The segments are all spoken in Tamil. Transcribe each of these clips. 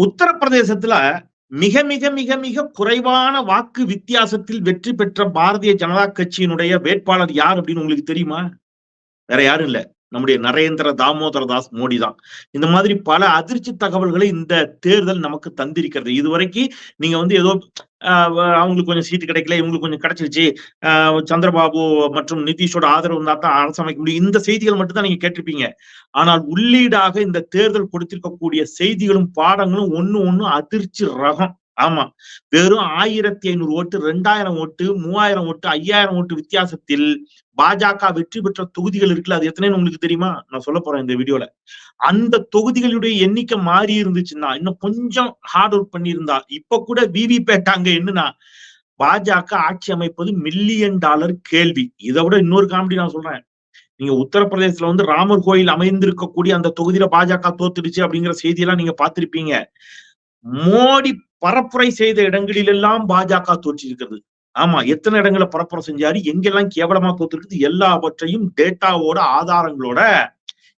உத்தரப்பிரதேசத்துல மிக மிக மிக மிக குறைவான வாக்கு வித்தியாசத்தில் வெற்றி பெற்ற பாரதிய ஜனதா கட்சியினுடைய வேட்பாளர் யார் அப்படின்னு உங்களுக்கு தெரியுமா? வேற யாரும் இல்ல. நம்முடைய நரேந்திர தாமோதர தாஸ் மோடி தான். இந்த மாதிரி பல அதிர்ச்சி தகவல்களை இந்த தேர்தல் நமக்கு தந்திருக்கிறது. இதுவரைக்கும் நீங்க வந்து ஏதோ ஆஹ் அவங்களுக்கு கொஞ்சம் சீட்டு கிடைக்கல இவங்களுக்கு கொஞ்சம் கிடைச்சிருச்சு. ஆஹ் சந்திரபாபு மற்றும் நிதிஷோட ஆதரவு தான் அரசு அமைக்க முடியும். இந்த செய்திகள் மட்டும் தான் நீங்க கேட்டிருப்பீங்க. ஆனால் உள்ளீடாக இந்த தேர்தல் கொடுத்திருக்கக்கூடிய செய்திகளும் பாடங்களும் ஒன்னு ஒன்னு அதிர்ச்சி ரகம். ஆமா. வெறும் ஆயிரத்தி ஐநூறு ஓட்டு ரெண்டாயிரம் ஓட்டு மூவாயிரம் ஓட்டு ஐயாயிரம் ஓட்டு வித்தியாசத்தில் பாஜக வெற்றி பெற்ற தொகுதிகள் இருக்குல்ல அது எத்தனைன்னு உங்களுக்கு தெரியுமா? நான் சொல்ல போறேன் இந்த வீடியோல. அந்த தொகுதிகளுடைய எண்ணிக்கை மாறி இருந்துச்சுன்னா இன்னும் கொஞ்சம் ஹார்ட் ஒர்க் பண்ணியிருந்தா இப்ப கூட விவி பேட்டாங்க என்னன்னா பாஜக ஆட்சி அமைப்பது மில்லியன் டாலர் கேள்வி. இதை விட இன்னொரு காமெடி நான் சொல்றேன். நீங்க உத்தரப்பிரதேசத்துல வந்து ராமர் கோயில் அமைந்திருக்கக்கூடிய அந்த தொகுதியில பாஜக தோத்துடுச்சு அப்படிங்கிற செய்தியெல்லாம் நீங்க பாத்திருப்பீங்க மோடி பரப்புரை செய்த இடங்களிலெல்லாம் பாஜக தோற்றிருக்கிறது. ஆமா எத்தனை இடங்களை பரப்புரை செஞ்சாரு எங்கெல்லாம் கேவலமா தோத்திருக்குது எல்லாவற்றையும் டேட்டாவோட ஆதாரங்களோட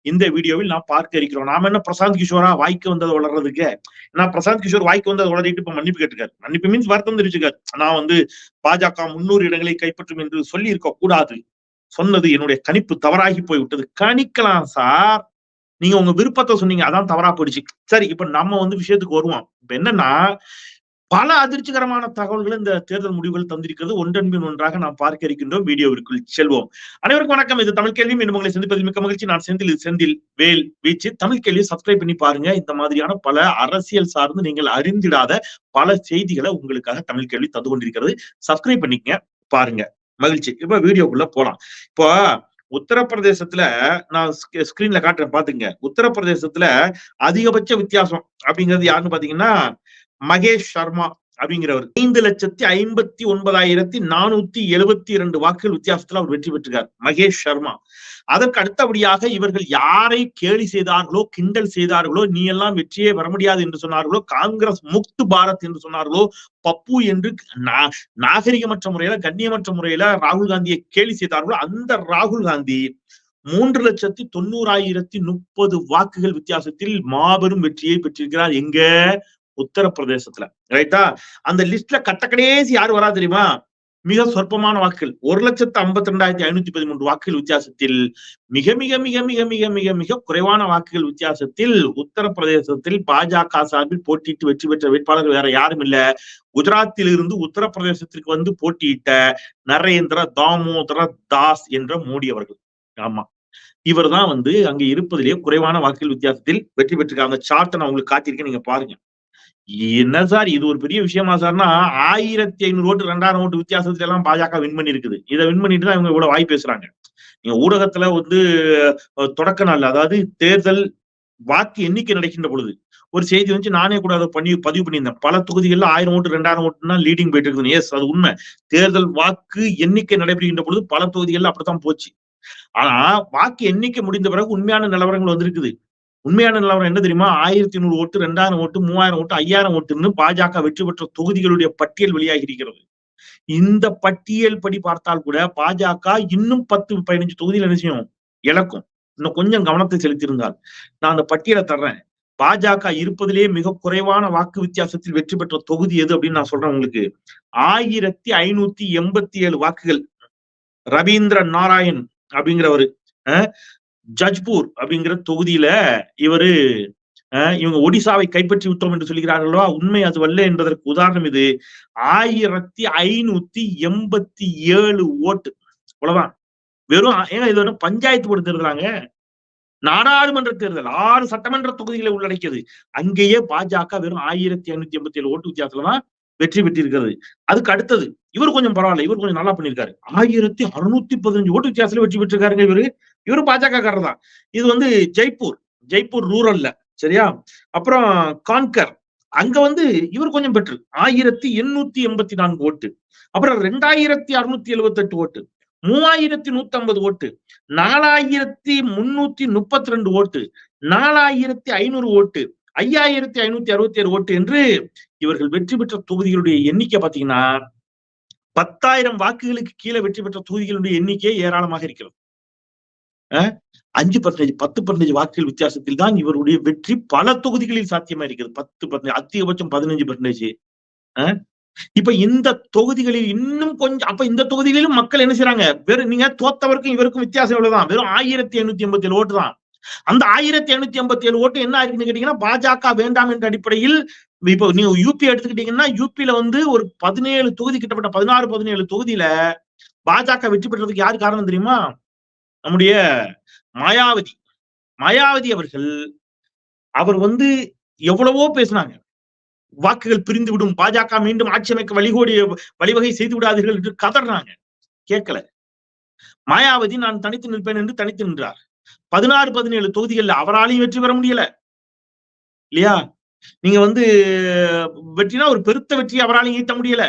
இந்த வீடியோவில் நான் பார்க்க இருக்கிறோம். நாம என்ன பிரசாந்த் கிஷோரா வாய்க்கு வந்தது வளர்றதுக்கு? நான் பிரசாந்த் கிஷோர் வாய்க்கு வந்தது வளர்த்திட்டு இப்ப மன்னிப்பு கேட்டுக்காரு. மன்னிப்பு மீன்ஸ் வருத்தம் தெரிவிச்சுக்காரு. நான் வந்து பாஜக முன்னூறு இடங்களை கைப்பற்றும் என்று சொல்லி இருக்க கூடாது. சொன்னது என்னுடைய கணிப்பு தவறாகி போய் விட்டது கணிக்கலாம் சார். நீங்க உங்க விருப்பத்தை சொன்னீங்க. அதான் தவறா போயிடுச்சு. சரி இப்ப நம்ம வந்து விஷயத்துக்கு வருவோம். இப்ப என்னன்னா பல அதிர்ச்சிகரமான தகவல்கள் இந்த தேர்தல் முடிவுகள் தந்திருக்கிறது. ஒன்றன்பின் ஒன்றாக நாம் பார்க்க இருக்கின்றோம். வீடியோவிற்குள் செல்வோம். அனைவருக்கும் வணக்கம். இது தமிழ் கேள்வி. மீண்டும் உங்களை சந்திப்பதில் மிக்க மகிழ்ச்சி. நான் செந்தில் செந்தில் வேல் வீச்சு. தமிழ் கேள்வியை சப்ஸ்கிரைப் பண்ணி பாருங்க. இந்த மாதிரியான பல அரசியல் சார்ந்து நீங்கள் அறிந்திடாத பல செய்திகளை உங்களுக்காக தமிழ் கேள்வி தந்து கொண்டிருக்கிறது. சப்ஸ்கிரைப் பண்ணிக்கங்க. பாருங்க. மகிழ்ச்சி. இப்ப வீடியோக்குள்ள போலாம். இப்போ உத்தரப்பிரதேசத்துல நான் ஸ்கிரீன்ல காட்டுறேன் பாத்துங்க உத்தரப்பிரதேசத்துல அதிகபட்ச வித்தியாசம் அப்படிங்கிறது யாருன்னு பாத்தீங்கன்னா மகேஷ் சர்மா அப்படிங்கிறவர். ஐந்து லட்சத்தி ஐம்பத்தி ஒன்பதாயிரத்தி நானூத்தி எழுபத்தி இரண்டு வாக்குகள் வித்தியாசத்துல அவர் வெற்றி பெற்றிருக்கார். மகேஷ் சர்மா. அதற்கு அடுத்தபடியாக இவர்கள் யாரை கேலி செய்தார்களோ கிண்டல் செய்தார்களோ நீ எல்லாம் வெற்றியே வர முடியாது என்று சொன்னார்களோ காங்கிரஸ் முக்து பாரத் என்று சொன்னார்களோ பப்பு என்று நாகரிகமற்ற முறையில கண்ணியமற்ற முறையில ராகுல் காந்தியை கேலி செய்தார்களோ அந்த ராகுல் காந்தி மூன்று லட்சத்தி தொண்ணூறாயிரத்தி முப்பது வாக்குகள் வித்தியாசத்தில் மாபெரும் வெற்றியை பெற்றிருக்கிறார். எங்க? உத்தரப்பிரதேசத்துல ரைட்டா அந்த லிஸ்ட்ல கட்ட கடைசி யாரு வரா தெரியுமா? மிக சொற்பமான வாக்குகள். ஒரு லட்சத்து ஐம்பத்தி ரெண்டாயிரத்தி ஐநூத்தி பதிமூன்று வாக்குகள் வித்தியாசத்தில் மிக மிக மிக மிக மிக மிக மிக குறைவான வாக்குகள் வித்தியாசத்தில் உத்தரப்பிரதேசத்தில் பாஜக சார்பில் போட்டியிட்டு வெற்றி பெற்ற வேட்பாளர்கள் வேற யாரும் இல்ல. குஜராத்தில் இருந்து உத்தரப்பிரதேசத்திற்கு வந்து போட்டியிட்ட நரேந்திர தாமோதர தாஸ் என்ற மோடி அவர்கள். ஆமா. இவர் தான் வந்து அங்க இருப்பதிலேயே குறைவான வாக்குகள் வித்தியாசத்தில் வெற்றி பெற்றிருக்காங்க. அந்த சார்ட்டை நான் உங்களுக்கு காத்திருக்கேன் நீங்க பாருங்க. என்ன சார் இது ஒரு பெரிய விஷயமா சார்னா ஆயிரத்தி ஐநூறு ஓட்டு ரெண்டாயிரம் ஓட்டு வித்தியாசத்துல எல்லாம் பாஜக வின் பண்ணிருக்குது. இதை வின் பண்ணிட்டு தான் இவங்க இவ்வளவு வாய் பேசுறாங்க. நீங்க ஊடகத்துல வந்து தொடக்க நாள் அதாவது தேர்தல் வாக்கு எண்ணிக்கை நடக்கின்ற பொழுது ஒரு செய்தி வந்து நானே கூட அதை பண்ணி பதிவு பண்ணியிருந்தேன். பல தொகுதிகளில் ஆயிரம் ஓட்டு ரெண்டாயிரம் ஓட்டுனா லீடிங் போயிட்டு இருக்குது. எஸ் அது உண்மை. தேர்தல் வாக்கு எண்ணிக்கை நடைபெறுகின்ற பொழுது பல தொகுதிகளில் அப்படித்தான் போச்சு. ஆனா வாக்கு எண்ணிக்கை முடிந்த பிறகு உண்மையான நிலவரங்கள் வந்திருக்குது. உண்மையான நிலவரம் என்ன தெரியுமா? ஆயிரத்தி நூறு ஓட்டு ரெண்டாயிரம் ஓட்டு மூவாயிரம் ஓட்டு ஐயாயிரம் ஓட்டுன்னு பாஜக வெற்றி பெற்ற தொகுதிகளுடைய பட்டியல் வெளியாகி இருக்கிறது இந்த பட்டியல் படி பார்த்தால் கூட பாஜக இன்னும் பத்து பதினஞ்சு தொகுதியில் என்ன செய்யும்? இழக்கும். இன்னும் கொஞ்சம் கவனத்தை செலுத்தியிருந்தால். நான் அந்த பட்டியலை தர்றேன். பாஜக இருப்பதிலேயே மிக குறைவான வாக்கு வித்தியாசத்தில் வெற்றி பெற்ற தொகுதி எது அப்படின்னு நான் சொல்றேன் உங்களுக்கு. ஆயிரத்தி ஐநூத்தி எண்பத்தி ஏழு வாக்குகள். ரவீந்திர நாராயண் அப்படிங்கிறவரு. ஜஜ்பூர் அப்படிங்கிற தொகுதியில இவரு இவங்க ஒடிசாவை கைப்பற்றி விட்டோம் என்று சொல்கிறார்களோ உண்மை அது வல்ல என்பதற்கு உதாரணம் இது. ஆயிரத்தி ஐநூத்தி எண்பத்தி ஏழு ஓட்டு. அவ்வளவா வெறும் ஏன்னா இது வந்து பஞ்சாயத்து போட்டு தேர்தலாங்க. நாடாளுமன்ற தேர்தல் ஆறு சட்டமன்ற தொகுதிகளை உள்ளடக்கியது. அங்கேயே பாஜக வெறும் ஆயிரத்தி ஐநூத்தி எண்பத்தி ஏழு ஓட்டு வித்தியாசத்துல தான் வெற்றி பெற்றிருக்கிறது. அதுக்கு அடுத்தது இவர் கொஞ்சம் பரவாயில்ல இவர் கொஞ்சம் நல்லா பண்ணிருக்காரு ஆயிரத்தி அறுநூத்தி பதினஞ்சு ஓட்டு வித்தியாசத்துல வெற்றி பெற்றிருக்காருங்க இவரு. இவரு பாஜக காரர் தான். இது வந்து ஜெய்ப்பூர் ஜெய்ப்பூர் ரூரல்ல சரியா? அப்புறம் கான்கர். அங்க வந்து இவர் கொஞ்சம் பெற்று ஆயிரத்தி எண்ணூத்தி எண்பத்தி நான்கு ஓட்டு. அப்புறம் ரெண்டாயிரத்தி அறுநூத்தி எழுபத்தி எட்டு ஓட்டு. மூவாயிரத்தி நூத்தி ஐம்பது ஓட்டு. நாலாயிரத்தி முன்னூத்தி முப்பத்தி ரெண்டு ஓட்டு. நாலாயிரத்தி ஐநூறு ஓட்டு. ஐயாயிரத்தி ஐநூத்தி அறுபத்தி ஏழு ஓட்டு என்று இவர்கள் வெற்றி பெற்ற தொகுதிகளுடைய எண்ணிக்கை பாத்தீங்கன்னா பத்தாயிரம் வாக்குகளுக்கு கீழே வெற்றி பெற்ற தொகுதிகளுடைய எண்ணிக்கை ஏராளமாக இருக்கிறது. அஞ்சு பர்சன்டேஜ் பத்து பர்சன்டேஜ் வாக்குகள் வித்தியாசத்தில் தான் இவருடைய வெற்றி பல தொகுதிகளில் சாத்தியமா இருக்கிறது. பத்து பர்சன்டேஜ் அதிகபட்சம் பதினஞ்சு பர்சன்டேஜ் இப்ப இந்த தொகுதிகளில் இன்னும் கொஞ்சம் அப்ப இந்த தொகுதிகளிலும் மக்கள் என்ன செய்யறாங்க வெறும் நீங்க தோத்தவருக்கும் இவருக்கும் வித்தியாசம் எவ்வளவுதான்? வெறும் ஆயிரத்தி எண்ணூத்தி எண்பத்தி ஏழு ஓட்டு தான். அந்த ஆயிரத்தி எண்ணூத்தி எண்பத்தி ஏழு ஓட்டு என்ன ஆயிருக்குன்னு கேட்டீங்கன்னா பாஜக வேண்டாம் என்ற அடிப்படையில் இப்போ நீங்க யூபி எடுத்துக்கிட்டீங்கன்னா யூபியில வந்து ஒரு பதினேழு தொகுதி கிட்டத்தட்ட பதினாறு பதினேழு தொகுதியில பாஜக வெற்றி பெற்றதுக்கு யாரு காரணம் தெரியுமா? நம்முடைய மாயாவதி. மாயாவதி அவர்கள் அவர் வந்து எவ்வளவோ பேசினாங்க. வாக்குகள் பிரிந்து விடும் பாஜக மீண்டும் ஆட்சி அமைக்க வழிகோடி வழிவகை செய்து விடாதீர்கள் என்று கதறாங்க. கேட்கல. மாயாவதி நான் தனித்து நிற்பேன் என்று தனித்து நின்றார். பதினாறு பதினேழு தொகுதிகளில் அவராலையும் வெற்றி பெற முடியல. இல்லையா? நீங்க வந்து வெற்றினா ஒரு பெருத்த வெற்றி அவராலையும் ஈட்ட முடியல.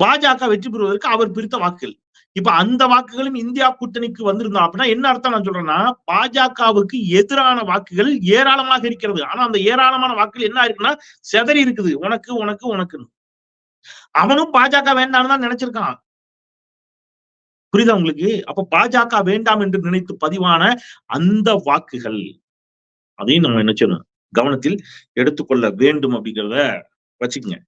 பாஜக வெற்றி பெறுவதற்கு அவர் பிரித்த வாக்குகள். இப்ப அந்த வாக்குகளும் இந்தியா கூட்டணிக்கு வந்திருந்தோம் அப்படின்னா என்ன அர்த்தம் நான் சொல்றேன்னா பாஜகவுக்கு எதிரான வாக்குகள் ஏராளமாக இருக்கிறது. ஆனா அந்த ஏராளமான வாக்குகள் என்ன இருக்குன்னா செதறி இருக்குது. உனக்கு உனக்கு உனக்குன்னு. அவனும் பாஜக வேண்டாம்னு தான் நினைச்சிருக்கான். புரியுதா உங்களுக்கு? அப்ப பாஜக வேண்டாம் என்று நினைத்து பதிவான அந்த வாக்குகள் அதையும் நம்ம என்ன செய்யணும்? கவனத்தில் எடுத்துக்கொள்ள வேண்டும் அப்படிங்கிறத வச்சுக்கோங்க.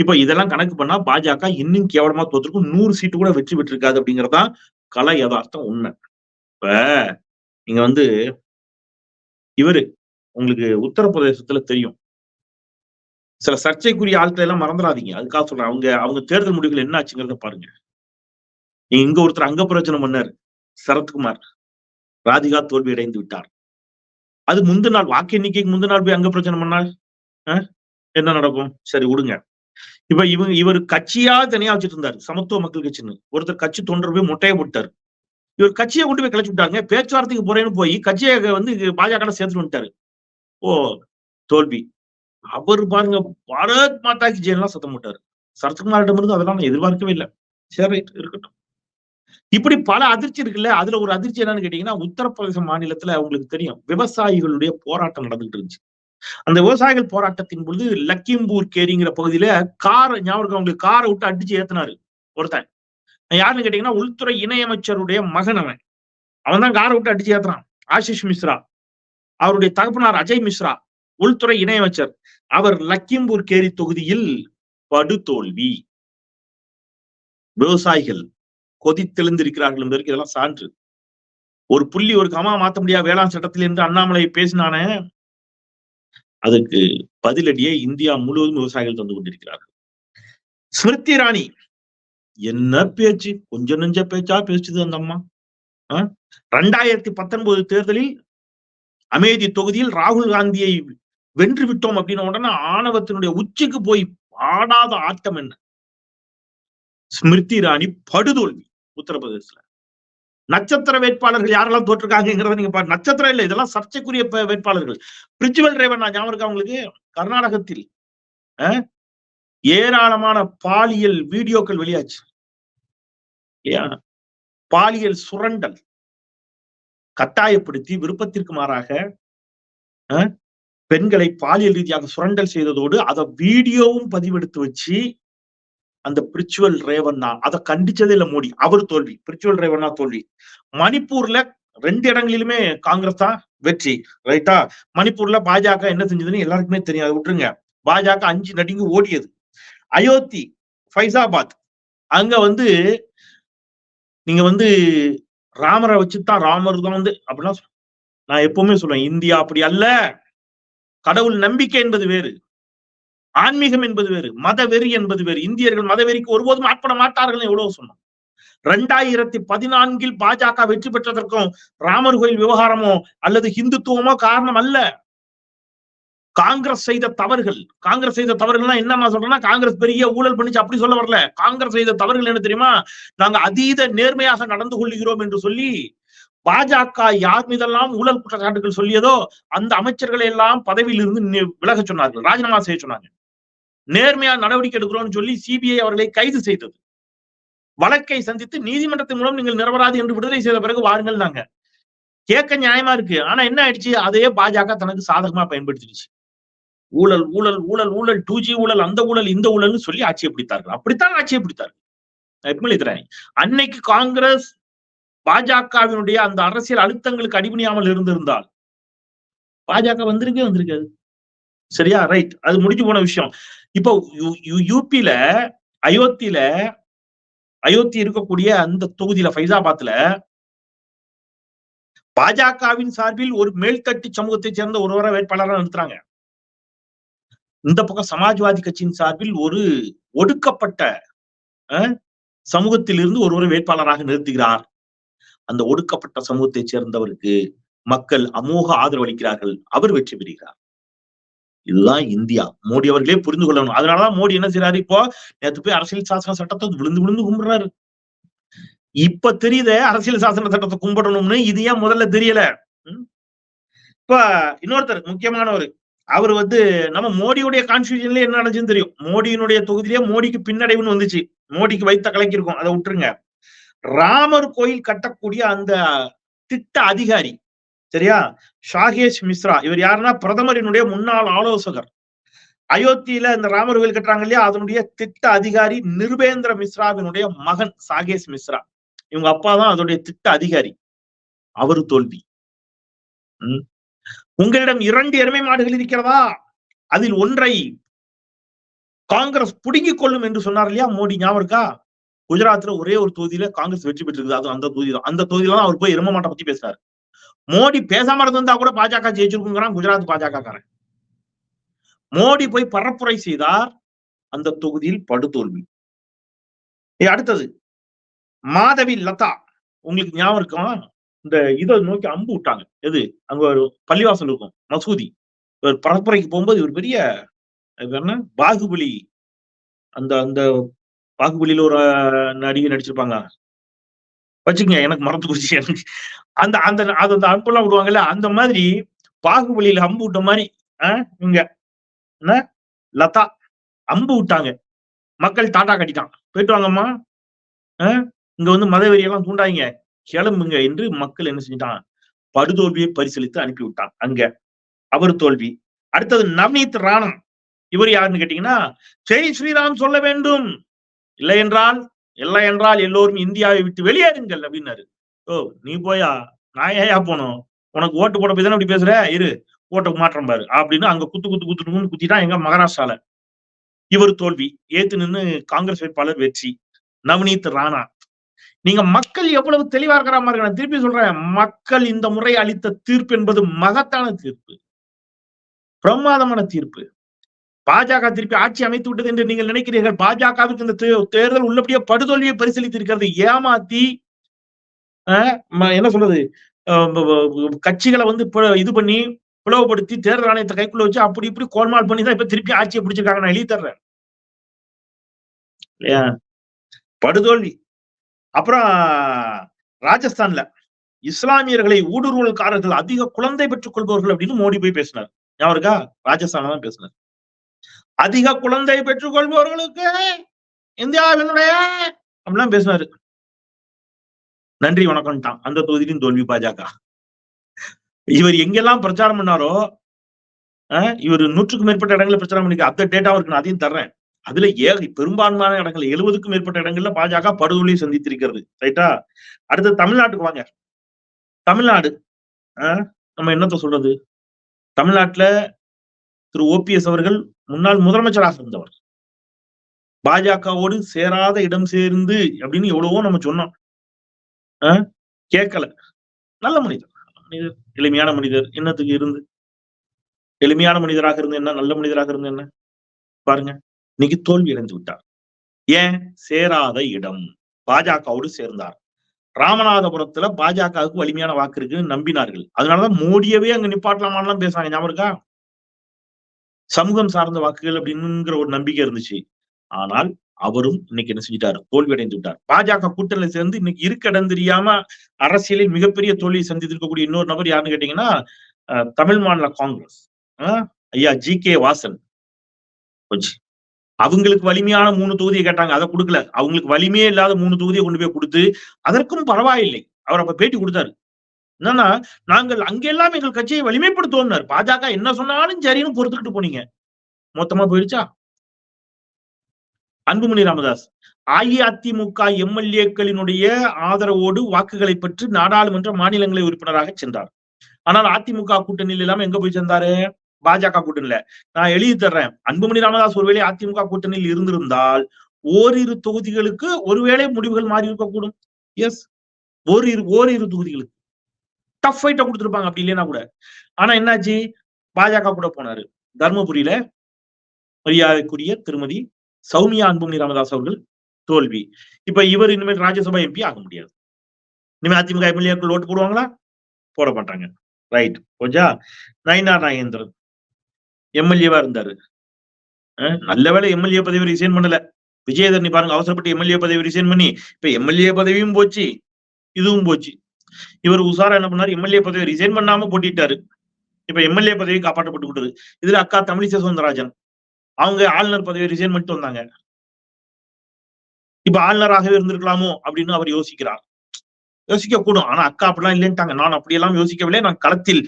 இப்ப இதெல்லாம் கணக்கு பண்ணா பாஜக இன்னும் கேவலமா தோத்துருக்கும். நூறு சீட்டு கூட வெற்றி பெற்றிருக்காது அப்படிங்கறதா கல யதார்த்தம் உண்மை. இப்ப நீங்க வந்து இவரு உங்களுக்கு உத்தரப்பிரதேசத்துல தெரியும். சில சர்ச்சைக்குரிய ஆட்களை எல்லாம் மறந்துடாதீங்க. அதுக்காக சொல்றேன். அவங்க அவங்க தேர்தல் முடிவுகள் என்ன ஆச்சுங்கிறத பாருங்க. நீங்க இங்க ஒருத்தர் அங்க பிரச்சனை பண்ணார். சரத்குமார். ராதிகா தோல்வி அடைந்து விட்டார். அது முந்தின நாள் வாக்கு எண்ணிக்கைக்கு முந்தின நாள் போய் அங்க பிரச்சனை பண்ணால் என்ன நடக்கும்? சரி விடுங்க. இப்ப இவங்க இவர் கட்சியா தனியா வச்சுட்டு இருந்தாரு சமத்துவ மக்கள் கட்சின்னு. ஒருத்தர் கட்சி தொண்டர் போய் முட்டையை போட்டாரு. இவர் கட்சியை கொண்டு போய் கிளச்சி விட்டாங்க பேச்சுவார்த்தைக்கு போறேன்னு போய் கட்சியை வந்து பாஜக சேர்த்து வந்துட்டாரு. ஓ தோல்வி. அவர் பாருங்க பாரத் மாதாக்கு ஜெயலாம் சத்தம் போட்டாரு. சரத்குமாரிடம் இருந்து அதெல்லாம் நான் எதிர்பார்க்கவே இல்லை. சரி இருக்கட்டும். இப்படி பல அதிர்ச்சி இருக்குல்ல அதுல ஒரு அதிர்ச்சி என்னன்னு கேட்டீங்கன்னா உத்தரப்பிரதேச மாநிலத்துல உங்களுக்கு தெரியும் விவசாயிகளுடைய போராட்டம் நடந்துட்டு இருந்துச்சு. அந்த விவசாயிகள் போராட்டத்தின் பொழுது லக்கிம்பூர் கேரிங்கிற பகுதியில கார் ஞாபகம் அவங்களுக்கு காரை விட்டு அடிச்சு ஏத்தினாரு ஒருத்தன். யாருன்னு கேட்டீங்கன்னா உள்துறை இணையமைச்சருடைய மகன் அவன். அவன் தான் காரை விட்டு அடிச்சு ஏத்துறான். ஆஷிஷ் மிஸ்ரா. அவருடைய தகப்பனார் அஜய் மிஸ்ரா உள்துறை இணையமைச்சர். அவர் லக்கிம்பூர் கேரி தொகுதியில் படுதோல்வி. விவசாயிகள் கொதித்தெழுந்திருக்கிறார்கள் என்பதற்கு இதெல்லாம் சான்று. ஒரு புள்ளி ஒரு கமா மாத்த முடியாது வேளாண் சட்டத்தில் என்று அண்ணாமலை பேசினானே அதுக்கு பதிலடியே இந்தியா முழுவதும் விவசாயிகள் தந்து கொண்டிருக்கிறார்கள். ஸ்மிருதி இராணி என்ன பேச்சு? கொஞ்சம் நெஞ்ச பேச்சா பேசுது அந்த அம்மா. ரெண்டாயிரத்தி பத்தொன்பது தேர்தலில் அமேதி தொகுதியில் ராகுல் காந்தியை வென்று விட்டோம் அப்படின்ன உடனே ஆணவத்தினுடைய உச்சிக்கு போய் ஆடாத ஆட்டம் என்ன? ஸ்மிருதி இராணி படுதோல்வி உத்தரப்பிரதேசல நட்சத்திர வேட்பாளர்கள் யாரெல்லாம் தோற்றுருக்காங்கிறத நீங்க பாரு நட்சத்திரம் இல்லை இதெல்லாம் சர்ச்சைக்குரிய வேட்பாளர்கள். பிரிச்சுவல் ரேவன் ஞாபகம் இருக்கா உங்களுக்கு? கர்நாடகத்தில் ஏராளமான பாலியல் வீடியோக்கள் வெளியாச்சு. இல்லையா பாலியல் சுரண்டல். கட்டாயப்படுத்தி விருப்பத்திற்கு மாறாக பெண்களை பாலியல் ரீதியாக சுரண்டல் செய்ததோடு அதை வீடியோவும் பதிவெடுத்து வச்சு அந்த பிரிச்சுவல் ரேவண்ணா அதை கண்டிச்சதே இல்ல மோடி. அவர் தோல்வி. பிரிச்சுவல் ரேவண்ணா தோல்வி. மணிப்பூர்ல ரெண்டு இடங்களிலுமே காங்கிரஸ் தான் வெற்றி. ரைட்டா மணிப்பூர்ல பாஜக என்ன செஞ்சதுன்னு எல்லாருக்குமே தெரியும். அதை விட்டுருங்க. பாஜக அஞ்சு நடிங்கு ஓடியது. அயோத்தி ஃபைசாபாத். அங்க வந்து நீங்க வந்து ராமரை வச்சுதான் ராமர் தான் வந்து அப்படின்னா நான் எப்பவுமே சொல்லுவேன். இந்தியா அப்படி அல்ல. கடவுள் நம்பிக்கை என்பது வேறு. ஆன்மீகம் என்பது வேறு மத வெறி என்பது வேறு. இந்தியர்கள் மதவெறிக்கு ஒருபோதும் ஆட்பட மாட்டார்கள் எவ்வளவு சொன்னோம். ரெண்டாயிரத்தி பதினான்கில் பாஜக வெற்றி பெற்றதற்கும் ராமர் கோயில் விவகாரமோ அல்லது ஹிந்துத்துவமோ காரணம் அல்ல. காங்கிரஸ் செய்த தவறுகள் காங்கிரஸ் செய்த தவறுகள்னா என்ன நான் சொல்றேன்னா காங்கிரஸ் பெரிய ஊழல் பண்ணிச்சு அப்படி சொல்ல வரல. காங்கிரஸ் செய்த தவறுகள் என்ன தெரியுமா? நாங்க அதீத நேர்மையாக நடந்து கொள்கிறோம் என்று சொல்லி பாஜக யார் மீதெல்லாம் ஊழல் குற்றச்சாட்டுகள் சொல்லியதோ அந்த அமைச்சர்களை எல்லாம் பதவியில் இருந்து விலக சொன்னார்கள் ராஜினாமா செய்ய சொன்னாங்க. நேர்மையா நடவடிக்கை எடுக்கிறோம்னு சொல்லி சிபிஐ அவர்களை கைது செய்தது. வழக்கை சந்தித்து நீதிமன்றத்தின் மூலம் நீங்கள் நிரபராது என்று விடுதலை செய்த பிறகு வாருங்கள் நாங்க. கேட்க நியாயமா இருக்கு. ஆனா என்ன ஆயிடுச்சு? அதையே பாஜக தனக்கு சாதகமா பயன்படுத்திடுச்சு. ஊழல் ஊழல் ஊழல் ஊழல் டூ ஜி ஊழல் அந்த ஊழல் இந்த ஊழல்னு சொல்லி ஆட்சியை பிடித்தார்கள் அப்படித்தான் ஆட்சியை பிடித்தார்கள் எப்படித்தானே அன்னைக்கு காங்கிரஸ் பாஜகவினுடைய அந்த அரசியல் அழுத்தங்களுக்கு அடிபணியாமல் இருந்திருந்தால் பாஜக வந்திருக்கே வந்திருக்காது. சரியா? ரைட் அது முடிஞ்சு போன விஷயம். இப்போ யூபியில அயோத்தியில அயோத்தி இருக்கக்கூடிய அந்த தொகுதியில ஃபைசாபாத்ல பாஜகவின் சார்பில் ஒரு மேல்தட்டு சமூகத்தை சேர்ந்த ஒருவரை வேட்பாளராக நிறுத்துறாங்க. இந்த பக்கம் சமாஜ்வாதி கட்சியின் சார்பில் ஒரு ஒடுக்கப்பட்ட சமூகத்திலிருந்து ஒருவரை வேட்பாளராக நிறுத்துகிறார். அந்த ஒடுக்கப்பட்ட சமூகத்தை சேர்ந்தவருக்கு மக்கள் அமோக ஆதரவு அளிக்கிறார்கள். அவர் வெற்றி பெறுகிறார். இதுதான் இந்தியா. மோடி அவர்களே புரிந்து கொள்ளணும். அதனாலதான் மோடி என்ன செய்யறாரு இப்போ? நேற்று போய் அரசியல் சாசன சட்டத்தை விழுந்து விழுந்து கும்பிடுறாரு. இப்ப தெரியுது அரசியல் சாசன சட்டத்தை கும்பிடணும்னு? இது ஏன் முதல்ல தெரியல? இப்ப இன்னொருத்தர் முக்கியமானவர். அவர் வந்து நம்ம மோடியுடைய கான்ஸ்டியூஷன்ல என்ன நடந்துச்சுன்னு தெரியும்? மோடியினுடைய தொகுதியிலேயே மோடிக்கு பின்னடைவுன்னு வந்துச்சு. மோடிக்கு வைத்த கலக்கிருக்கும் அதை விட்டுருங்க. ராமர் கோயில் கட்டக்கூடிய அந்த திட்ட அதிகாரி சரியா? ஷாகேஷ் மிஸ்ரா இவர் யாருன்னா பிரதமரினுடைய முன்னாள் ஆலோசகர். அயோத்தியில இந்த ராமர் கோயில் கட்டுறாங்க இல்லையா? அதனுடைய திட்ட அதிகாரி நிருபேந்திர மிஸ்ராவினுடைய மகன் சாகேஷ் மிஸ்ரா. இவங்க அப்பா தான் அதனுடைய திட்ட அதிகாரி. அவரு தோல்வி. உங்களிடம் இரண்டு எருமை மாடுகள் இருக்கிறதா? அதில் ஒன்றை காங்கிரஸ் புடுங்கிக் கொள்ளும் என்று சொன்னார் இல்லையா? மோடி ஞாபகம் இருக்கா? குஜராத்ல ஒரே ஒரு தொகுதியில காங்கிரஸ் வெற்றி பெற்றிருக்கு அது அந்த தொகுதி தான். அந்த தொகுதியில தான் அவர் போய் எரும மாட்டை பத்தி பேசுறாரு. மோடி பேசாம இருந்திருந்தா கூட பாஜக ஜெயிச்சிருக்குங்கிறான் குஜராத் பாஜக காரன் மோடி போய் பரப்புரை செய்தார் அந்த தொகுதியில் படுதோல்வி. அடுத்தது. மாதவி லதா. உங்களுக்கு ஞாபகம் இருக்கும் இந்த இதை நோக்கி அம்பு விட்டாங்க. எது? அங்க ஒரு பள்ளிவாசல் இருக்கும். மசூதி. ஒரு பரப்புரைக்கு போகும்போது இவர் பெரிய என்ன? பாகுபலி. அந்த அந்த பாகுபலியில ஒரு நடிகை நடிச்சிருப்பாங்க. வச்சுக்கோங்க எனக்கு மறந்து போச்சு. அந்த அந்த அது அந்த அம்புலாம் விடுவாங்கல்ல அந்த மாதிரி பாகுபலியில அம்பு விட்ட மாதிரி ஆஹ் இவங்க என்ன? லதா அம்பு விட்டாங்க. மக்கள் டாட்டா கட்டிட்டான். போயிட்டு வாங்கம்மா. இங்க வந்து மதவெறியெல்லாம் தூண்டாங்க கிளம்புங்க என்று மக்கள் என்ன செஞ்சிட்டான்? படுதோல்வியை பரிசீலித்து அனுப்பி விட்டான் அங்க அவர் தோல்வி. அடுத்தது நவநீத் ராணம் இவர் யாருன்னு கேட்டீங்கன்னா ஜெய் ஸ்ரீராம் சொல்ல வேண்டும். இல்லை என்றால் இல்லை என்றால் எல்லோரும் இந்தியாவை விட்டு வெளியேறுங்கள் அப்படின்னாரு. ஓ நீ போயா? நான் ஏயா போனோம்? உனக்கு ஓட்டு போட போய் தானே அப்படி பேசுற? இரு ஓட்டை மாற்றம் பாரு. அப்படின்னு அங்க குத்து குத்து குத்துட்டு குத்திட்டா எங்க மகாராஷ்டிரால. இவர் தோல்வி. ஏத்து நின்று காங்கிரஸ் வேட்பாளர் வெற்றி. நவநீத் ராணா. நீங்க மக்கள் எவ்வளவு தெளிவா இருக்கிற மாதிரி நான் திருப்பி சொல்றேன். மக்கள் இந்த முறை அளித்த தீர்ப்பு என்பது மகத்தான தீர்ப்பு. பிரமாதமான தீர்ப்பு. பாஜக திருப்பி ஆட்சி அமைத்து விட்டது என்று நீங்கள் நினைக்கிறீர்கள்? பாஜகவுக்கு இந்த தேர்தல் உள்ளபடியே படுதோல்வியை பரிசீலித்து இருக்கிறது. ஏமாத்தி என்ன சொல்றது? கட்சிகளை வந்து இது பண்ணி பிளவுபடுத்தி தேர்தல் ஆணையத்தை கைக்குள்ள வச்சு அப்படி இப்படி கோல்மால் பண்ணி தான் இப்ப திருப்பி ஆட்சியை பிடிச்சிருக்காங்க நான் எழுதித்தர்றேன் இல்லையா? படுதோல்வி. அப்புறம் ராஜஸ்தான்ல இஸ்லாமியர்களை ஊடுருவல்காரர்கள் அதிக குழந்தை பெற்றுக் கொள்பவர்கள் அப்படின்னு மோடி போய் பேசினார். ஞாபகம் இருக்கா? ராஜஸ்தான் தான் பேசினார். அதிக குழந்தை பெற்றுக் கொள்பவர்களுக்கு இந்தியாவினுடைய அப்படிலாம் பேசினாரு. நன்றி வணக்கம் தான் அந்த தொகுதியிலும் தோல்வி பாஜக. இவர் எங்கெல்லாம் பிரச்சாரம் பண்ணாரோ இவர் நூற்றுக்கும் மேற்பட்ட இடங்களில் பிரச்சாரம் பண்ணிக்க அந்த டேட்டா இருக்கு நான் அதையும் தர்றேன். அதுல ஏ பெரும்பான்மையான இடங்கள் எழுபதுக்கும் மேற்பட்ட இடங்கள்ல பாஜக படுகொலையை சந்தித்திருக்கிறது. ரைட்டா அடுத்து தமிழ்நாட்டுக்கு வாங்க. தமிழ்நாடு நம்ம என்னத்த சொல்றது? தமிழ்நாட்டுல திரு ஓபிஎஸ் அவர்கள் முன்னாள் முதலமைச்சராக இருந்தவர். பாஜகவோடு சேராத இடம் சேர்ந்து அப்படின்னு எவ்வளவோ நம்ம சொன்னோம். கேட்கல. நல்ல மனிதர். மனிதர். எளிமையான மனிதர். என்னத்துக்கு இருந்து? எளிமையான மனிதராக இருந்து என்ன? நல்ல மனிதராக இருந்து என்ன? பாருங்க. இன்னைக்கு தோல்வி அடைந்து விட்டார். ஏன்? சேராத இடம். பாஜகவோடு சேர்ந்தார். ராமநாதபுரத்துல பாஜகவுக்கு வலிமையான வாக்கு இருக்குன்னு நம்பினார்கள். அதனாலதான் மோடியவே அங்க நிப்பாட்டலாமான்லாம் பேசுறாங்க. ஞாபகம் இருக்கா? சமூகம் சார்ந்த வாக்குகள் அப்படிங்கிற ஒரு நம்பிக்கை இருந்துச்சு. ஆனால் அவரும் இன்னைக்கு என்ன செஞ்சிட்டாரு தோல்வி அடைந்து விட்டார் பாஜக கூட்டணியில சேர்ந்து இன்னைக்கு இருக்கிடம் தெரியாம அரசியலில் மிகப்பெரிய தோல்வியை சந்தித்திருக்கக்கூடிய இன்னொரு நபர் யாருன்னு கேட்டீங்கன்னா தமிழ் மாநில காங்கிரஸ். ஐயா ஜி கே வாசன். அவங்களுக்கு வலிமையான மூணு தொகுதியை கேட்டாங்க அதை கொடுக்கல. அவங்களுக்கு வலிமையே இல்லாத மூணு தொகுதியை கொண்டு போய் கொடுத்து அதற்கும் பரவாயில்லை. அவர் அப்ப பேட்டி கொடுத்தாரு. என்னன்னா நாங்கள் அங்கெல்லாம் எங்கள் கட்சியை வலிமைப்படுத்துவோம் பாஜக என்ன சொன்னாலும் சரின்னு பொறுத்துக்கிட்டு போனீங்க. மொத்தமா போயிடுச்சா அன்புமணி ராமதாஸ் அஇஅதிமுக எம்எல்ஏக்களினுடைய ஆதரவோடு வாக்குகளை பெற்று நாடாளுமன்ற மாநிலங்களை உறுப்பினராக சென்றார். ஆனால் அதிமுக கூட்டணியில் இல்லாம எங்க போய் சேர்ந்தாரு? பாஜக கூட்டணியில. நான் எழுதி தர்றேன். அன்புமணி ராமதாஸ் ஒருவேளை அதிமுக கூட்டணியில் இருந்திருந்தால் ஓரிரு தொகுதிகளுக்கு ஒருவேளை முடிவுகள் மாறி இருக்கக்கூடும். எஸ் ஓரிரு ஓரிரு தொகுதிகளுக்கு. டஃப் ஃபைட்டை கொடுத்துருப்பாங்க. அப்படி இல்லைன்னா கூட. ஆனா என்னாச்சு? பாஜக கூட போனாரு. தர்மபுரியில மரியாதைக்குரிய திருமதி சௌமியா அன்புமணி ராமதாஸ் அவர்கள் தோல்வி. இப்ப இவர் இனிமேல் ராஜ்யசபா எம்பி ஆக முடியாது. இனிமேல் அதிமுக எம்எல்ஏக்கள் ஓட்டு போடுவாங்களா? போட மாட்டாங்க. ரைட் கொஞ்சா நயினா நாகேந்திரன். எம்எல்ஏவா இருந்தாரு. அஹ் நல்ல வேலை எம்எல்ஏ பதவி ரிசைன் பண்ணல. விஜயதரணி பாருங்க அவசரப்பட்டு எம்எல்ஏ பதவி ரிசைன் பண்ணி இப்ப எம்எல்ஏ பதவியும் போச்சு. இதுவும் போச்சு. இவர் உசாரா என்ன பண்ணாரு? எம்எல்ஏ பதவி ரிசைன் பண்ணாம போட்டிட்டாரு. இப்ப எம்எல்ஏ பதவி காப்பாற்றப்பட்டு விட்டது இதுல அக்கா தமிழிசை சவுந்தரராஜன். அவங்க ஆளுநர் பதவி ரிசைன் பண்ணிட்டு வந்தாங்க. இப்ப ஆளுநராகவே இருந்திருக்கலாமோ அப்படின்னு அவர் யோசிக்கிறார். யோசிக்க கூடும் ஆனா அக்கா அப்படிலாம் இல்லைன்ட்டாங்க. நான் அப்படியெல்லாம் யோசிக்கவில்லை. நான் களத்தில்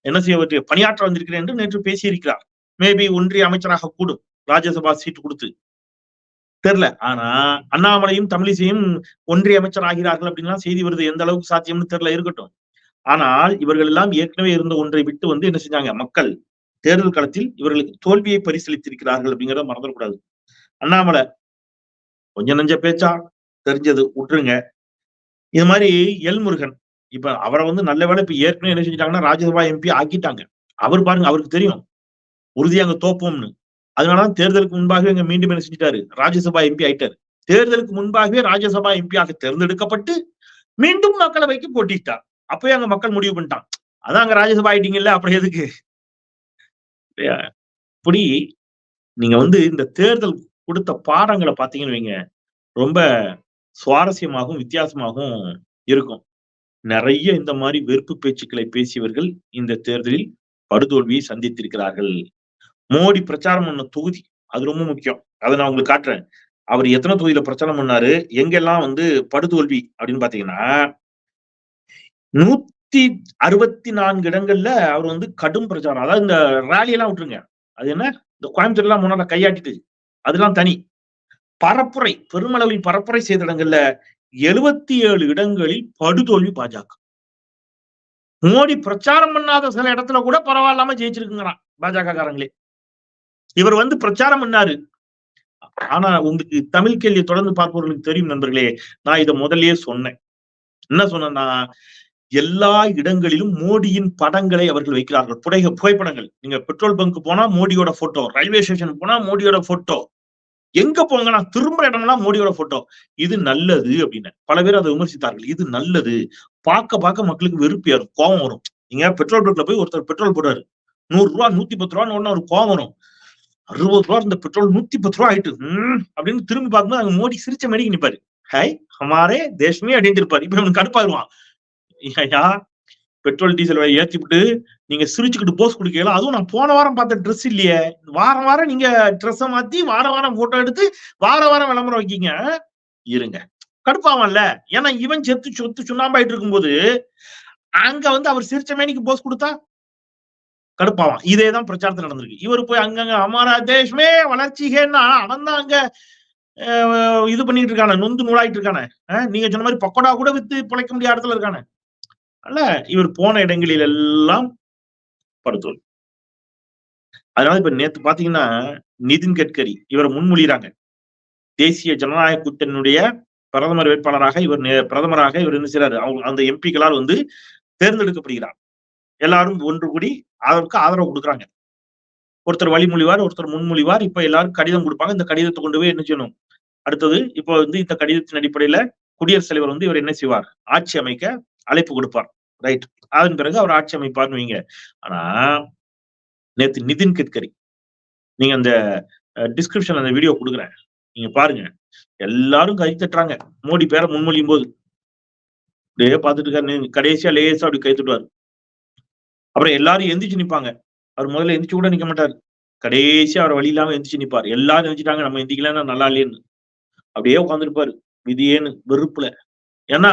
என்ன செய்ய பணியாற்ற வந்திருக்கிறேன் என்று நேற்று பேசியிருக்கிறார். மேபி ஒன்றிய அமைச்சராக கூடும். ராஜ்யசபா சீட் கொடுத்து. தெரியல. ஆனா அண்ணாமலையும் தமிழிசையும் ஒன்றிய அமைச்சர் ஆகிறார்கள் அப்படின்லாம் செய்தி வருது. எந்த அளவுக்கு சாத்தியம்னு தெரியல. இருக்கட்டும். ஆனால் இவர்கள் எல்லாம் ஏற்கனவே இருந்த ஒன்றை விட்டு வந்து என்ன செஞ்சாங்க? மக்கள் தேர்தல் களத்தில் இவர்களுக்கு தோல்வியை பரிசீலித்திருக்கிறார்கள் அப்படிங்கிறத மறந்துடக்கூடாது. அண்ணாமலை கொஞ்சம் நெஞ்ச பேச்சா? தெரிஞ்சது விட்டுருங்க. இது மாதிரி எல் முருகன் இப்ப அவரை வந்து நல்ல வேலை இப்ப ஏற்கனவே என்ன செஞ்சிட்டாங்கன்னா ராஜ்யசபா எம்பி ஆக்கிட்டாங்க. அவர் பாருங்க அவருக்கு தெரியும். உறுதியா அங்க தோப்போம்னு. அதனாலதான் தேர்தலுக்கு முன்பாகவே அங்க மீண்டும் என்ன செஞ்சிட்டாரு? ராஜ்யசபா எம்பி ஆயிட்டாரு. தேர்தலுக்கு முன்பாகவே ராஜ்யசபா எம்பியாக தேர்ந்தெடுக்கப்பட்டு மீண்டும் மக்களவைக்கு போட்டிட்டார் அப்பவே அங்க மக்கள் முடிவு பண்ணிட்டான் அதான் அங்க ராஜ்யசபா ஆயிட்டீங்கல்ல அப்புறம் எதுக்கு? இல்லையா? இப்படி நீங்க வந்து இந்த தேர்தல் கொடுத்த பாடங்களை பார்த்தீங்கன்னு வைங்க. ரொம்ப சுவாரஸ்யமாகவும் வித்தியாசமாகவும் இருக்கும். நிறைய இந்த மாதிரி வெறுப்பு பேச்சுக்களை பேசியவர்கள் இந்த தேர்தலில் படுதோல்வியை சந்தித்திருக்கிறார்கள். மோடி பிரச்சாரம் பண்ண தொகுதி அது ரொம்ப முக்கியம். அதை நான் உங்களுக்கு காட்டுறேன். அவர் எத்தனை தொகுதியில பிரச்சாரம் பண்ணாரு? எங்கெல்லாம் வந்து படுதோல்வி அப்படின்னு பாத்தீங்கன்னா நூத்தி அறுபத்தி நான்கு இடங்கள்ல அவர் வந்து கடும் பிரச்சாரம். அதாவது இந்த ரேலி எல்லாம் விட்டுருங்க. அது என்ன? இந்த கோயம்புத்தூர் எல்லாம் முன்னால கையாட்டிட்டு. அதெல்லாம் தனி. பரப்புரை பெருமளவில் பரப்புரை செய்த இடங்கள்ல எழுபத்தி ஏழு இடங்களில் படுதோல்வி பாஜக. மோடி பிரச்சாரம் பண்ணாத சில இடத்துல கூட பரவாயில்லாம ஜெயிச்சிருக்குங்கிறான் பாஜக காரங்களே இவர் வந்து பிரச்சாரம் பண்ணாரு. ஆனா உங்களுக்கு தமிழ் கேள்வியை தொடர்ந்து பார்ப்பவர்களுக்கு தெரியும் நண்பர்களே நான் இதை முதல்லயே சொன்னேன். என்ன சொன்னா எல்லா இடங்களிலும் மோடியின் படங்களை அவர்கள் வைக்கிறார்கள். புடை புகைப்படங்கள். நீங்க பெட்ரோல் பங்க் போனா மோடியோட போட்டோ ரயில்வே ஸ்டேஷன் போனா மோடியோட போட்டோ எங்க போங்க நான் திரும்புற இடம்லாம் மோடியோட போட்டோ இது நல்லது அப்படின்னு. பல பேர் அதை விமர்சித்தார்கள். இது நல்லது. பார்க்க பார்க்க மக்களுக்கு வெறுப்பு ஏறும் கோபம் வரும். நீங்க பெட்ரோல் பங்க்ல போய் ஒருத்தர் பெட்ரோல் போடுறாரு. நூறு ரூபா நூத்தி பத்து ரூபான்னு உடனே ஒரு கோபம் வரும். அறுபது ரூபா இந்த பெட்ரோல் நூத்தி பத்து ரூபா ஆயிட்டு ஹம் அப்படின்னு திரும்பி பார்க்கும்போது அங்க மோடி சிரிச்ச மேடிக்கு நிப்பாரு. ஹை ஹமாரே தேஷ்மே அப்படின்னு இருப்பாரு. இப்ப நம்ம கடுப்பாயிருவான். ஐயா பெட்ரோல் டீசல் விலை ஏத்தி விட்டு நீங்க சிரிச்சுக்கிட்டு போஸ் கொடுக்கலாம் அதுவும் நான் போன வாரம் பார்த்த ட்ரெஸ் இல்லையே. வாரம் வாரம் நீங்க ட்ரெஸ்ஸை மாத்தி வார வாரம் போட்டோ எடுத்து வார வாரம் விளம்பரம் வைக்கீங்க. இருங்க. கடுப்பாவான்ல ஏன்னா இவன் செத்து சொத்து சுண்ணாம்பாயிட்டு இருக்கும்போது அங்க வந்து அவர் சிரிச்ச மேனிக்கு போஸ் கொடுத்தா கடுப்பாவான். இதேதான் பிரச்சாரத்தில் நடந்திருக்கு. இவர் போய் அங்கங்க அமாரா தேஷ்மே வளர்ச்சிகேன்னா அவன் தான் அங்க இது பண்ணிட்டு இருக்கானே நொந்து நூலாயிட்டு இருக்கானே. நீங்க சொன்ன மாதிரி பக்கோடா கூட வித்து பிழைக்க முடியாத இடத்துல இருக்கானே. அல்ல இவர் போன இடங்களில் எல்லாம் படுத்தோல். அதனால இப்ப நேத்து பாத்தீங்கன்னா நிதின் கட்கரி இவரை முன்மொழிகிறாங்க. தேசிய ஜனநாயக கூட்டணியுடைய பிரதமர் வேட்பாளராக இவர் பிரதமராக இவர் என்ன செய்றாரு? அவங்க அந்த எம்பிக்களால் வந்து தேர்ந்தெடுக்கப்படுகிறார். எல்லாரும் ஒன்று கூடி அதற்கு ஆதரவு கொடுக்குறாங்க. ஒருத்தர் வழிமொழிவார் ஒருத்தர் முன்மொழிவார். இப்ப எல்லாரும் கடிதம் கொடுப்பாங்க. இந்த கடிதத்தை கொண்டு போய் என்ன செய்யணும்? அடுத்தது இப்போ வந்து இந்த கடிதத்தின் அடிப்படையில குடியரசுத் தலைவர் வந்து இவர் என்ன செய்வார்? ஆட்சி அமைக்க அழைப்பு கொடுப்பார். ரைட் அதன் பிறகு அவர் ஆட்சி அமைப்பார்னு வைங்க. ஆனா நேத்து நிதின் கட்கரி நீங்க அந்த டிஸ்கிரிப்ஷன் அந்த வீடியோ கொடுக்குறேன். நீங்க பாருங்க. எல்லாரும் கை தட்டுறாங்க. மோடி பேரை முன்மொழியும் போது. அப்படியே பார்த்துட்டு இருக்காரு. கடைசியா லேசா அப்படி கை தட்டுவார். அப்புறம் எல்லாரும் எந்திரிச்சு நிப்பாங்க. அவர் முதல்ல எந்திரிச்சு கூட நிக்க மாட்டார். கடைசியா அவர் வழி இல்லாம எந்திரிச்சு நிப்பார். எல்லாரும் எந்திரிச்சிட்டாங்க. நம்ம எந்திரிக்கலன்னா நல்லா இல்லையேன்னு அப்படியே உட்காந்துருப்பாரு விதியேன்னு வெறுப்புல. ஏன்னா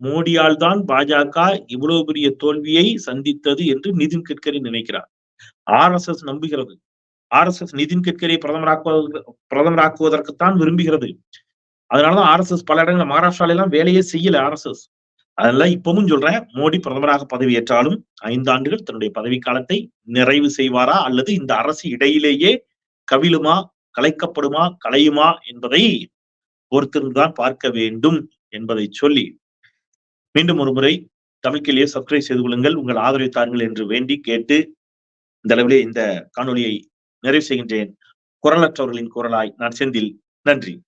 மோடியால் தான் பாஜக இவ்வளவு பெரிய தோல்வியை சந்தித்தது என்று நிதின் கட்கரி நினைக்கிறார். ஆர் எஸ் எஸ் நம்புகிறது. ஆர் எஸ் எஸ் நிதின் கட்கரியை பிரதமராக்குவதற்கு பிரதமராக்குவதற்குத்தான் விரும்புகிறது. அதனாலதான் ஆர்எஸ்எஸ் பல இடங்களில் மகாராஷ்டிரால எல்லாம் வேலையே செய்யல ஆர்எஸ்எஸ் அதனால இப்பவும் சொல்றேன் மோடி பிரதமராக பதவியேற்றாலும் ஐந்து ஆண்டுகள் தன்னுடைய பதவி காலத்தை நிறைவு செய்வாரா அல்லது இந்த அரசு இடையிலேயே கவிழுமா கலைக்கப்படுமா கலையுமா என்பதை பொறுத்திருந்துதான் பார்க்க வேண்டும் என்பதை சொல்லி மீண்டும் ஒரு முறை தமிழ்கிலேயே சப்ஸ்கிரைப் செய்து கொள்ளுங்கள். உங்கள் ஆதரவை தாருங்கள் என்று வேண்டி கேட்டு இந்த அளவிலே இந்த காணொலியை நிறைவு செய்கின்றேன். குரலற்றவர்களின் குரலாய் நான் செந்தில். நன்றி.